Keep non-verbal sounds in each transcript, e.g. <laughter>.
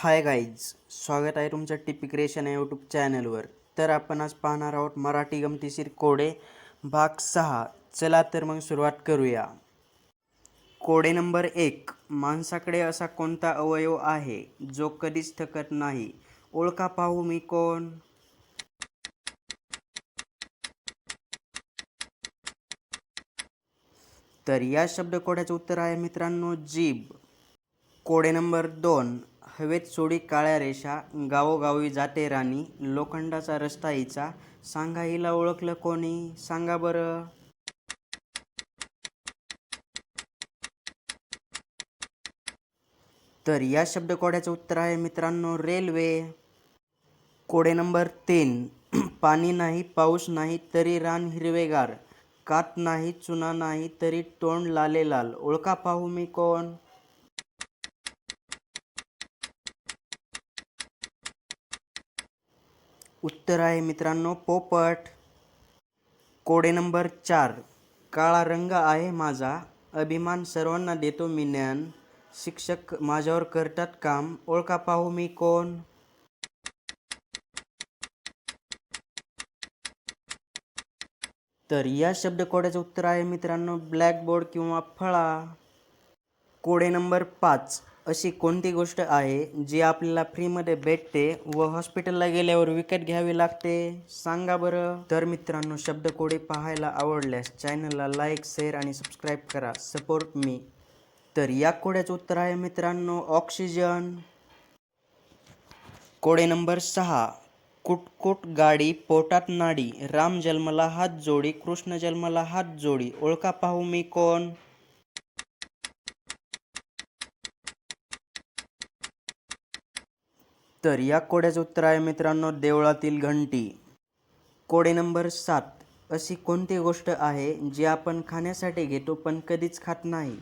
Hi guys स्वागत आहे तुमचं टिपी क्रिएशन या यूट्यूब चॅनलवर. तर आपण आज पाहणार आहोत मराठी गमतीशीर कोडे भाग सहा. चला तर मग सुरुवात करूया. कोडे नंबर एक माणसाकडे असा कोणता अवयव आहे जो कधीच थकत नाही? ओळखा पाहू मी कोण? तर या शब्दकोड्याचं उत्तर आहे मित्रांनो जीभ. कोडे नंबर दोन हवेत सोडी काळ्या रेषा गावोगावी जाते राणी लोखंडाचा रस्ता हिचा. सांगा हिला ओळखलं कोणी? सांगा बरं. तर या शब्दकोड्याचं उत्तर आहे मित्रांनो रेल्वे. कोडे नंबर तीन. <clears throat> पाणी नाही पाऊस नाही तरी रान हिरवेगार. कात नाही चुना नाही तरी तोंड लाले लाल ओळखा पाहू मी कोण? उत्तर आहे मित्रांनो पोपट. कोडे नंबर चार. काळा रंग आहे माझा. अभिमान सर्वांना देतो मी ज्ञान. शिक्षक माझ्यावर करतात काम. ओळखा पाहू मी कोण? तर या शब्दकोड्याचं उत्तर आहे मित्रांनो ब्लॅकबोर्ड किंवा फळा. कोडे नंबर पाच. अशी कोणती गोष्ट आहे जी आपल्याला फ्रीमध्ये भेटते व हॉस्पिटलला गेल्यावर विकत घ्यावी लागते? सांगा बरं. तर मित्रांनो शब्दकोडे पाहायला आवडल्यास चॅनलला लाईक शेअर आणि सबस्क्राईब करा. सपोर्ट मी. तर या कोड्याचं उत्तर आहे मित्रांनो ऑक्सिजन. कोडे नंबर सहा. कुटकुट गाडी पोटात नाडी. राम जन्मला हात जोडी कृष्ण जन्मला हात जोडी. ओळखा पाहू मी कोण? तर या कोड्याचं उत्तर आहे मित्रांनो देवळातील घंटी. कोडे नंबर सात. अशी कोणती गोष्ट आहे जी आपण खाण्यासाठी घेतो पण कधीच खात नाही?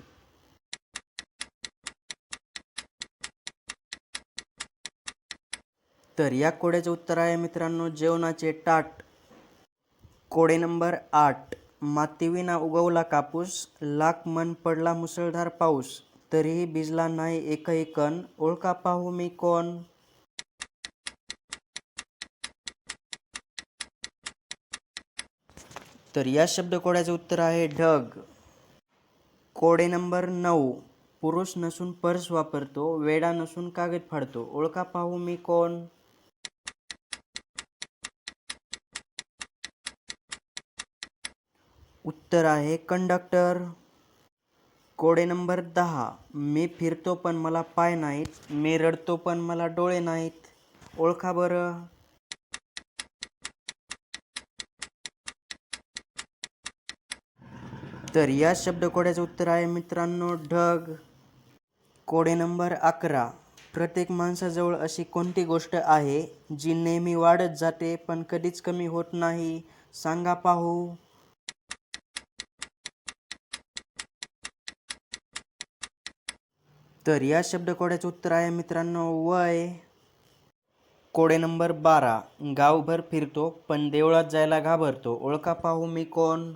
तर या कोड्याचं उत्तर आहे मित्रांनो जेवणाचे ताट. कोडे नंबर आठ. मातीविना उगवला कापूस लाख मन पडला मुसळधार पाऊस तरीही भिजला नाही एकही कण. ओळखा पाहू मी कोण? तर या शब्दकोड्याचं उत्तर आहे ढग. कोडे नंबर नऊ. पुरुष नसून पर्स वापरतो वेडा नसून कागद फाडतो. ओळखा पाहू मी कोण? उत्तर आहे कंडक्टर. कोडे नंबर दहा. मी फिरतो पण मला पाय नाहीत मी रडतो पण मला डोळे नाहीत. ओळखा बरं. तर या शब्दकोड्याचं उत्तर आहे मित्रांनो ढग. कोडे नंबर अकरा. प्रत्येक माणसाजवळ अशी कोणती गोष्ट आहे जी नेहमी वाढत जाते पण कधीच कमी होत नाही? सांगा पाहू. तर या शब्दकोड्याचं उत्तर आहे मित्रांनो वय. कोडे नंबर बारा. गावभर फिरतो पण देवळात जायला घाबरतो. ओळखा पाहू मी कोण?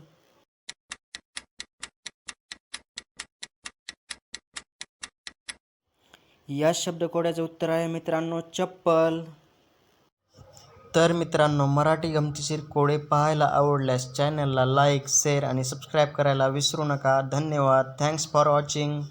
या शब्दकोड्याचं उत्तर आहे मित्रांनो चप्पल. तर मित्रांनो मराठी गमतीशीर कोडे पाहायला आवडल्यास चॅनलला लाईक शेअर आणि सबस्क्राईब करायला विसरू नका. धन्यवाद. Thanks for watching